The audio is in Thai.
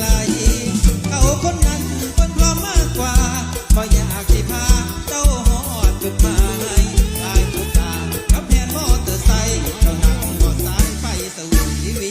ไกล เขาคนนั้นคนพร้อมากกว่าบ่อยากสิพาเจ้าหอดจุดหมาลายผู้ตาขับแทนมอเตอไซค์เจ้านั่สายไปสวีวี